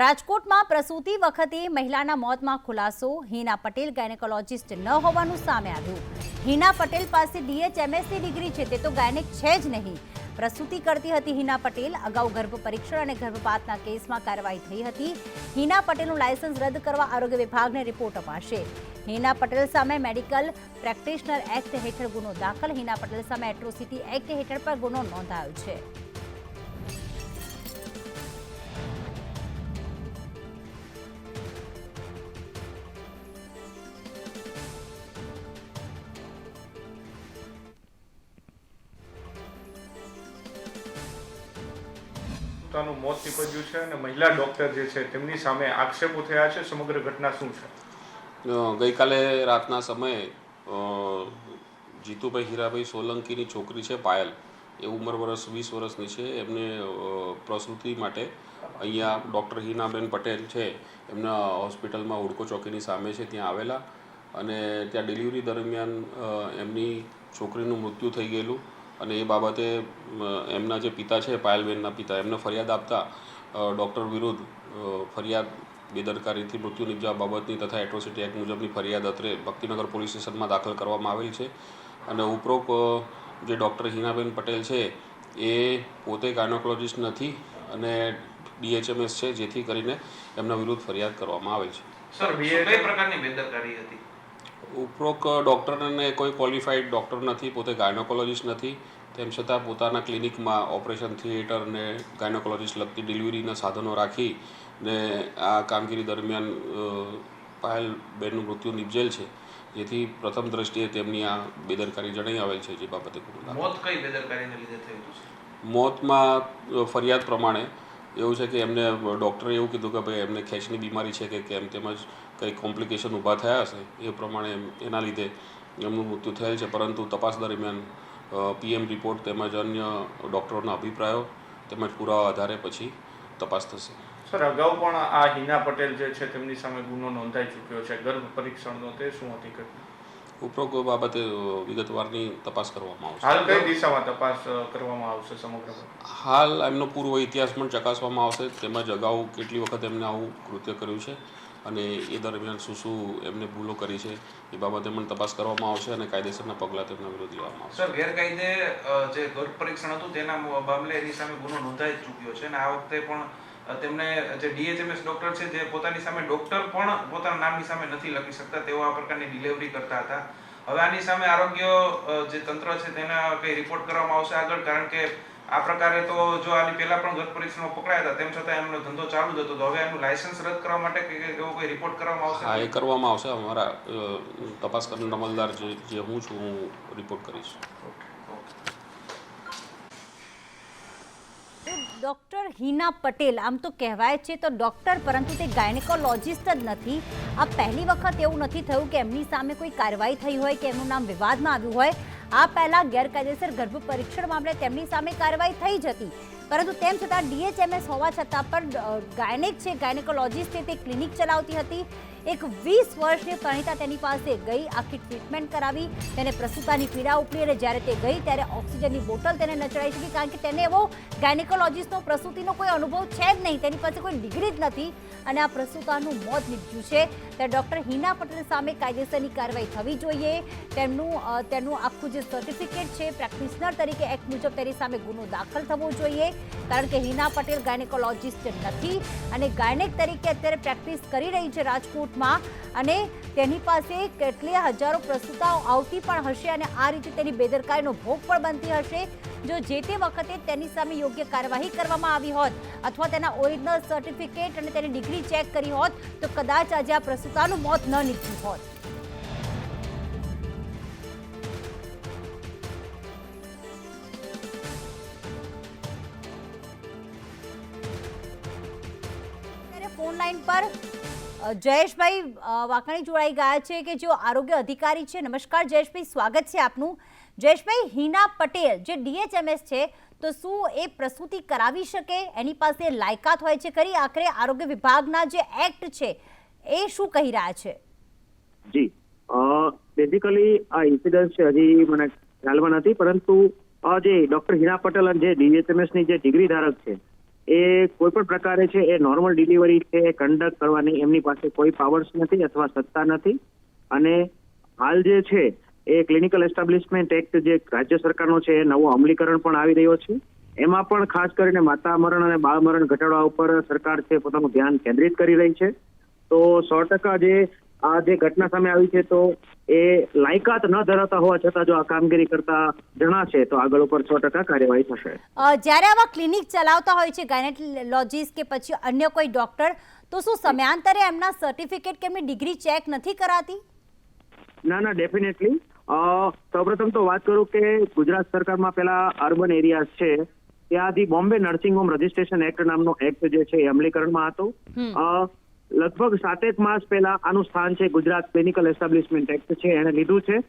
રાજકોટમાં પ્રસૂતિ વખતે મહિલાના મોતમાં ખુલાસો. હિના પટેલ ગાયનેકોલોજિસ્ટ ન હોવાનું સામે આવ્યું. હિના પટેલ પાસે ડીએચએમએસની ડિગ્રી છે, તે તો ગાયનેક છે જ નહીં. પ્રસૂતિ કરતી હતી હિના પટેલ, અગાઉ ગર્ભ પરીક્ષણ અને ગર્ભપાતના કેસમાં કાર્યવાહી થઈ હતી. હિના પટેલનું લાયસન્સ રદ કરવા આરોગ્ય વિભાગને રિપોર્ટ અપાશે. હિના પટેલ સામે મેડિકલ પ્રેક્ટિશનર એક્ટ હેઠળ ગુનો દાખલ. હિના પટેલ સામે એટ્રોસિટી એક્ટ હેઠળ પણ ગુનો નોંધાયો છે. પોતાનું મોત નીપજ્યું છે અને મહિલા ડોક્ટર જે છે તેમની સામે આક્ષેપો થયા છે. સમગ્ર ઘટના શું છે? ગઈકાલે રાતના સમયે જીતુભાઈ હીરાભાઈ સોલંકીની છોકરી છે પાયલ. એ ઉંમર વર્ષ વીસ વર્ષની છે. એમને પ્રસૂતિ માટે અહીંયા ડૉક્ટર હિનાબેન પટેલ છે. એમના હોસ્પિટલમાં હુડકો ચોકીની સામે છે, ત્યાં આવેલા. અને ત્યાં ડિલિવરી દરમિયાન એમની છોકરીનું મૃત્યુ થઈ ગયેલું. અને એ બાબતે એમના જે પિતા છે, પાયલબેનના પિતા, એમને ફરિયાદ આપતા ડૉક્ટર વિરુદ્ધ ફરિયાદ, બેદરકારીથી મૃત્યુ નિપજવા બાબતની તથા એટ્રોસિટી એક્ટ મુજબની ફરિયાદ અત્રે ભક્તિનગર પોલીસ સ્ટેશનમાં દાખલ કરવામાં આવેલ છે. અને ઉપરોક્ત જે ડૉક્ટર હિનાબેન પટેલ છે, એ પોતે ગાયનોકોલોજિસ્ટ નથી અને ડીએચએમએસ છે, જેથી કરીને એમના વિરુદ્ધ ફરિયાદ કરવામાં આવેલ છે. સર કઈ પ્રકારની બેદરકારી હતી? ઉપરોક્ત ડૉક્ટરને કોઈ ક્વોલિફાઈડ ડૉક્ટર નથી પોતે ગાયનોકોલોજિસ્ટ નથી. તેમ છતાં પોતાના ક્લિનિકમાં ઓપરેશન થિયેટર ને ગાયનોકોલોજિસ્ટ લગતી ડિલિવરીના સાધનો રાખી ને આ કામગીરી દરમિયાન પાયલ બેનનું મૃત્યુ નિપજેલ છે. જેથી પ્રથમ દ્રષ્ટિએ તેમની આ બેદરકારી જણાઈ આવેલ છે જે બાબતે મોત કઈ બેદરકારીને લીધે થયું મોતમાં ફરિયાદ પ્રમાણે એવું છે કે એમને ડૉક્ટરે એવું કીધું કે ભાઈ એમને ખેંચની બીમારી છે કે કેમ તેમજ કંઈ કોમ્પ્લિકેશન ઊભા થયા હશે એ પ્રમાણે એના લીધે એમનું મૃત્યુ થયેલ છે. પરંતુ તપાસ દરમિયાન પીએમ રિપોર્ટ તેમજ અન્ય ડૉક્ટરોના અભિપ્રાયો તેમજ પુરાવા આધારે પછી તપાસ થશે. સર અગાઉ પણ આ હિના પટેલ જે છે તેમની સામે ગુનો નોંધાઈ ચૂક્યો છે. ગર્ભ પરીક્ષણનો તે શું હકીકત? ઉપરોક્ત બાબતે વિગતવારની તપાસ કરવામાં આવશે. હાલ કઈ દિશામાં તપાસ કરવામાં આવશે સમગ્ર હાલ એમનો પૂર્વ ઇતિહાસ પણ ચકાસવામાં આવશે. તેમજ અગાઉ કેટલી વખત એમને આવું કૃત્ય કર્યું છે. અને એ દરમિયાન શું શું એમને ભૂલો કરી છે, એ બાબતે પણ તપાસ કરવામાં આવશે અને કાયદેસરના પગલાં તેમના વિરુદ્ધ લેવામાં આવશે. ગેરકાયદે જે ગર્ભ પરીક્ષણ હતું તેના મામલે એની સામે ગુનો નોંધાઈ ચૂક્યો છે અને આ વખતે પણ તેમને જે ડીએચએમએસ ડોક્ટર છે જે પોતાની સામે ડોક્ટર પણ પોતાના નામની સામે નથી લખી શકતા, તેઓ આ પ્રકારની ડિલિવરી કરતા હતા. હવે આની સામે આરોગ્ય જે તંત્ર છે તેના કઈ રિપોર્ટ કરવામાં આવશે આગળ, કારણ કે આ પ્રકારે તો જો આની પહેલા પણ ગત પરીક્ષણમાં પકડાયા હતા તેમ છતાં એમનો ધંધો ચાલુ જ હતો. તો હવે એનું લાયસન્સ રદ કરવા માટે એવો કોઈ રિપોર્ટ કરવામાં આવશે? હા એ કરવામાં આવશે. અમારા તપાસ કરનાર અમલદાર જે જે હું છું હું રિપોર્ટ કરીશ. ડૉક્ટર હિના પટેલ આમ તો કહેવાય છે તો ડૉક્ટર પરંતુ તે ગાયનેકોલોજિસ્ટ જ નથી. આ પહેલી વખત એવું નથી થયું કે એમની સામે કોઈ કાર્યવાહી થઈ હોય કે એમનું નામ વિવાદમાં આવ્યું હોય. આ પહેલા ગેરકાયદેસર ગર્ભ પરીક્ષણ મામલે તેમની સામે કાર્યવાહી થઈ જ હતી પરંતુ તેમ છતાં ડીએચએમએસ હોવા છતાં પણ ગાયનેક છે, ગાયનેકોલોજીસ્ટ તે ક્લિનિક ચલાવતી હતી. એક વીસ વર્ષની પ્રણીતા તેની પાસે ગઈ, આખી ટ્રીટમેન્ટ કરાવી, તેને પ્રસૂતાની પીડા ઉપડી અને જ્યારે તે ગઈ ત્યારે ઓક્સિજનની બોટલ તેને ન ચડાવી શકી કારણ કે તેને એવો ગાયનેકોલોજીસ્ટનો પ્રસૂતિનો કોઈ અનુભવ છે જ નહીં, તેની પાસે કોઈ ડિગ્રી જ નથી અને આ પ્રસૂતાનું મોત નીપજ્યું છે. ત્યારે ડૉક્ટર હિના પટેલ સામે કાયદેસરની કાર્યવાહી થવી જોઈએ. તેમનું તેનું આખું જે સર્ટિફિકેટ છે પ્રેક્ટિશનર તરીકે એક્ટ મુજબ તેની સામે ગુનો દાખલ થવો જોઈએ કારણ કે હિના પટેલ ગાયનેકોલોજીસ્ટ નથી અને ગાયનેક તરીકે અત્યારે પ્રેક્ટિસ કરી રહી છે રાજકોટમાં અને તેની પાસે કેટલી હજારો પ્રસ્તુતાઓ આવતી પણ હશે અને આ રીતે તેની બેદરકારીનો ભોગ પણ બનતી હશે. જો જે તે વખતે તેની સામે યોગ્ય કાર્યવાહી કરવામાં આવી હોત અથવા તેના ઓરિજિનલ સર્ટિફિકેટ અને તેની ડિગ્રી ચેક કરી હોત, તો કદાચ આજે આ પ્રસ્તુતાનું મોત ન નીકળ્યું હોત. ફોન લાઈન પર જયેશભાઈ વાકાણી જોડાઈ ગયા છે કે જો આરોગ્ય અધિકારી છે. નમસ્કાર, જયેશભાઈ, સ્વાગત છે આપનું. જયેશભાઈ, હિના પટેલ જે ડીએચએમએસ છે, તો શું એ પ્રસૂતિ કરાવી શકે? એની પાસે લાયકાત હોય છે ખરી? આખરે આરોગ્ય વિભાગના જે એક્ટ છે, એ શું કહી રહ્યા છે? જી. બેઝિકલી આ ઇન્સિડન્ટ છે, હજી મને ખ્યાલમાં નથી, પરંતુ જે ડોક્ટર હિના પટેલ અને જે ડીએચએમએસની જે ડિગ્રી ધારક છે એ કોઈ પણ પ્રકારે છે, એ નોર્મલ ડિલિવરી છે, એ કન્ડક્ટ કરવાની એમની પાસે કોઈ પાવર્સ નથી અથવા સત્તા નથી. અને હાલ જે છે, એ ક્લિનિકલ એસ્ટાબ્લિશમેન્ટ એક્ટ જે રાજ્ય સરકારનો છે, એ નવો અમલીકરણ પણ આવી રહ્યો છે. એમાં પણ ખાસ કરીને માતા મરણ અને બાળ મરણ ઘટાડવા ઉપર સરકાર છે, પોતાનું ધ્યાન કેન્દ્રિત કરી રહી છે. તો સો ટકા જે આ જે ઘટના સામે આવી છે તો એ લાયકાત ન ધરાવતા હોવા છતાં જો આ કામગીરી કરતા જણાશે તો આગળ ઉપર છ ટકા કાર્યવાહી થશે. જ્યારે આવા ક્લિનિક ચલાવતા હોય છે ગાયનેકોલોજીસ્ટ કે પછી અન્ય કોઈ ડોક્ટર તો શું સમયાંતરે એમના સર્ટિફિકેટ કે એમની ડિગ્રી ચેક નથી કરાતી? ના ના ડેફિનેટલી. સૌપ્રથમ તો વાત કરું કે ગુજરાત સરકારમાં પેલા અર્બન એરિયાઝ છે ત્યાંથી Bombay nursing home registration act નામનો એક્ટ જે છે એ અમલીકરણમાં હતો. અ, લગભગ સાતેક માસ પહેલા આનું સ્થાન છે ગુજરાત ક્લિનિકલ એસ્ટાબ્લિશમેન્ટ એક્ટ છે એને લીધું છે.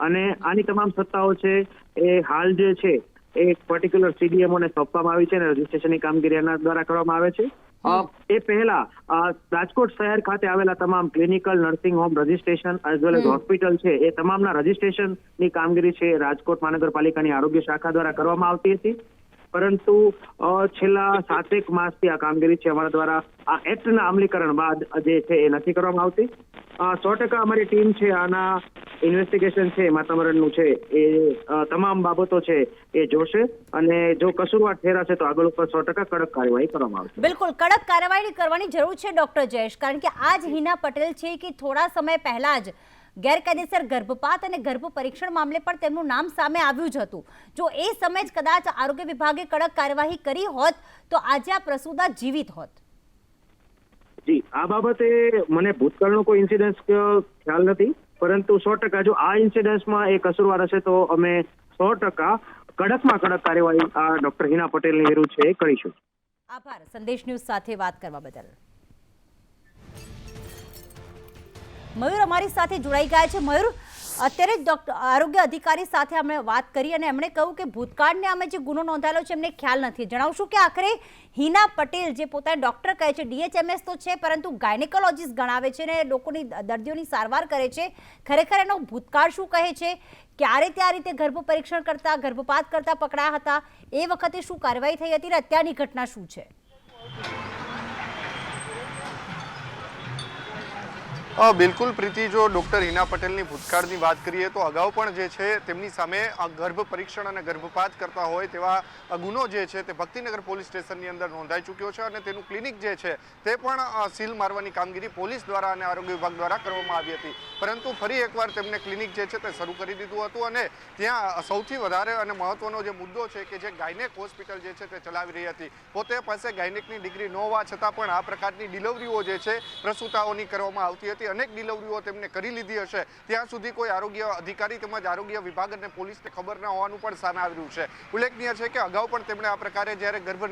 અને આની તમામ સત્તાઓ છે એ હાલ જે છે એ એક પર્ટિક્યુલર સીડીએમઓને સોંપવામાં આવી છે અને રજીસ્ટ્રેશનની કામગીરી એના દ્વારા કરવામાં આવે છે. એ પહેલા રાજકોટ શહેર ખાતે આવેલા તમામ clinical nursing home registration as well as hospital છે એ તમામના રજીસ્ટ્રેશનની કામગીરી છે રાજકોટ મહાનગરપાલિકાની આરોગ્ય શાખા દ્વારા કરવામાં આવતી હતી. પરંતુ છેલ્લા સાતેક માસથી આ કામગીરી છે અમારા દ્વારા. આ એક્ટના અમલીકરણ બાદ જે છે એ નથી કરવામાં આવતી. સો ટકા અમારી ટીમ છે, આના ઇન્વેસ્ટિગેશન છે માતામરણનું છે, એ તમામ બાબતો છે એ જોશે. અને જો કસુરવાર ઠેરાશે તો આગળ ઉપર સો ટકા કડક કાર્યવાહી કરવામાં આવશે. બિલકુલ, કડક કાર્યવાહી કરવાની જરૂર છે, ડોક્ટર જયેશ. કારણ કે આ હિના પટેલ છે કે થોડા સમય પહેલા જ ગેરકાયદેસર ગર્ભપાત અને ગર્ભ પરીક્ષણ મામલે પણ તેમનું નામ સામે આવ્યું જ હતું. જો એ સમયે જ કદાચ આરોગ્ય વિભાગે કડક કાર્યવાહી કરી હોત તો આજે આ પ્રસૂતા જીવિત હોત. જી આ બાબતે મને ભૂતકાળનો કોઈ ઇન્સિડન્સ ખ્યાલ નથી પરંતુ સો ટકા જો આ ઇન્સિડન્સમાં એ કસૂરવાર હશે તો અમે સો ટકા કડકમાં કડક કાર્યવાહી આ ડોક્ટર હિના પટેલની વિરુદ્ધ છે એ કરીશું. આભાર. સંદેશ ન્યૂઝ સાથે વાત કરવા બદલ. મયુર અમારી સાથે જોડાઈ ગયા છે. મયુર, અત્યારે આરોગ્ય અધિકારી સાથે અમે વાત કરી અને એમણે કહ્યું કે ભૂતકાળને અમે જે ગુનો નોંધાયેલો છે એમને ખ્યાલ નથી. જણાવશું કે આખરે હિના પટેલ, જે પોતાને ડૉક્ટર કહે છે, ડીએચએમએસ તો છે, પરંતુ ગાયનેકોલોજીસ્ટ ગણાવે છે ને લોકોની દર્દીઓની સારવાર કરે છે. ખરેખર એનો ભૂતકાળ શું કહે છે? ક્યારે તે આ રીતે ગર્ભ પરીક્ષણ કરતા, ગર્ભપાત કરતા પકડાયા હતા? એ વખતે શું કાર્યવાહી થઈ હતી અને અત્યારની ઘટના શું છે? બિલકુલ પ્રીતિ, જો ડૉક્ટર હિના પટેલની ભૂતકાળની વાત કરીએ તો અગાઉ પણ જે છે તેમની સામે ગર્ભ પરીક્ષણ અને ગર્ભપાત કરતા હોય તેવા ગુનો જે છે તે ભક્તિનગર પોલીસ સ્ટેશનની અંદર નોંધાઈ ચૂક્યો છે અને તેનું ક્લિનિક જે છે તે પણ સીલ મારવાની કામગીરી પોલીસ દ્વારા અને આરોગ્ય વિભાગ દ્વારા કરવામાં આવી હતી. પરંતુ ફરી એકવાર તેમને ક્લિનિક જે છે તે શરૂ કરી દીધું હતું અને ત્યાં સૌથી વધારે અને મહત્વનો જે મુદ્દો છે કે જે ગાયનેક હોસ્પિટલ જે છે તે ચલાવી રહી હતી. પોતે પાસે ગાયનેકની ડિગ્રી ન હોવા છતાં પણ આ પ્રકારની ડિલિવરીઓ જે છે પ્રસૂતાઓની કરવામાં આવતી હતી. અનેક ડિલિવરીઓ તેમને કરી લીધી હશે. ત્યાં સુધી કોઈ આરોગ્ય અધિકારી તેમજ આરોગ્ય વિભાગ અને પોલીસને ખબર ન હોવાનું પણ સામે આવી રહ્યું છે. ઉલ્લેખનીય છે કે અગાઉ પણ તેમણે આ પ્રકારે જ્યારે ગર્ભ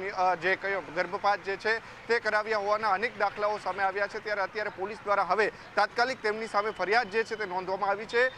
જે કયો, ગર્ભપાત જે છે તે કરાવ્યા હોવાના અનેક દાખલાઓ સામે આવ્યા છે, ત્યારે અત્યારે પોલીસ દ્વારા હવે તાત્કાલિક તેમની સામે ફરિયાદ જે છે તે નોંધવામાં આવી છે.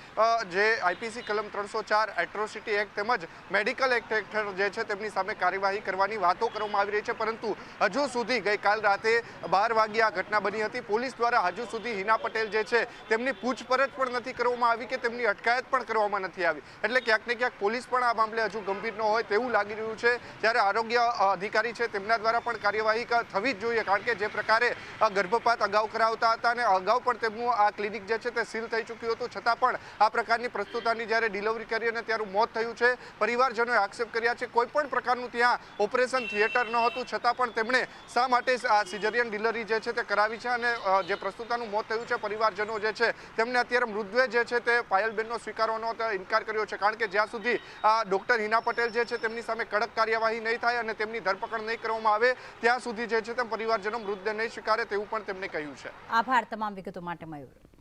જે આઈપીસી કલમ ત્રણસો ચાર એટ્રોસિટી એક્ટ તેમજ મેડિકલ એક્ટ હેઠળ જે છે તેમની સામે કાર્યવાહી કરવાની વાતો કરવામાં આવી રહી છે. પરંતુ હજુ સુધી ગઈકાલ રાતે બાર વાગ્યે આ ઘટના બની હતી. પોલીસ દ્વારા હજુ સુધી હિના પટેલ જે છે, તેમની પૂછપરછ પણ નથી કરવામાં આવી કે તેમની અટકાયત પણ કરવામાં નથી આવી. એટલે ક્યાંક ને ક્યાંક પોલીસ પણ આ મામલે હજુ ગંભીર ન હોય તેવું લાગી રહ્યું છે. જ્યારે આરોગ્ય અધિકારી છે તેમના દ્વારા પણ કાર્યવાહી થવી જ જોઈએ, કારણ કે જે પ્રકારે ગર્ભપાત અગાઉ કરાવતા હતા અને અગાઉ પણ તેમનું આ ક્લિનિક જે છે તે સીલ થઈ ચૂક્યું હતું. છતાં પણ આ પ્રકારની પ્રસ્તુતાની જ્યારે ડિલિવરી કરી અને ત્યારું મોત થયું છે, પરિવારજનોએ આક્ષેપ કર્યા છે, કોઈ પણ પ્રકારનું ત્યાં ઓપરેશન થિયેટર ન હતું. છતાં પણ તેમણે શા માટે આ સિઝરિયન ડિલિવરી જે છે તે કરાવી છે અને જે પ્રસ્તુતાનું મોત થયું છે પરિવારજનો જે છે, તેમને અત્યારે મૃતદેહ જે છે તે પાયલબેનનો સ્વીકારવાનો ઇનકાર કર્યો છે. કારણ કે જ્યાં સુધી ડૉક્ટર હિના પટેલ જે છે તેમની સામે કડક કાર્યવાહી નહીં થાય અને તેમની ધરપકડ નહીં કરવામાં આવે, ત્યાં સુધી જે છે તેમ પરિવારજનો મૃતદેહ નહીં સ્વીકારે તેવું પણ તેમણે કહ્યું છે. આભાર. તમામ વિગતો માટે મયુર.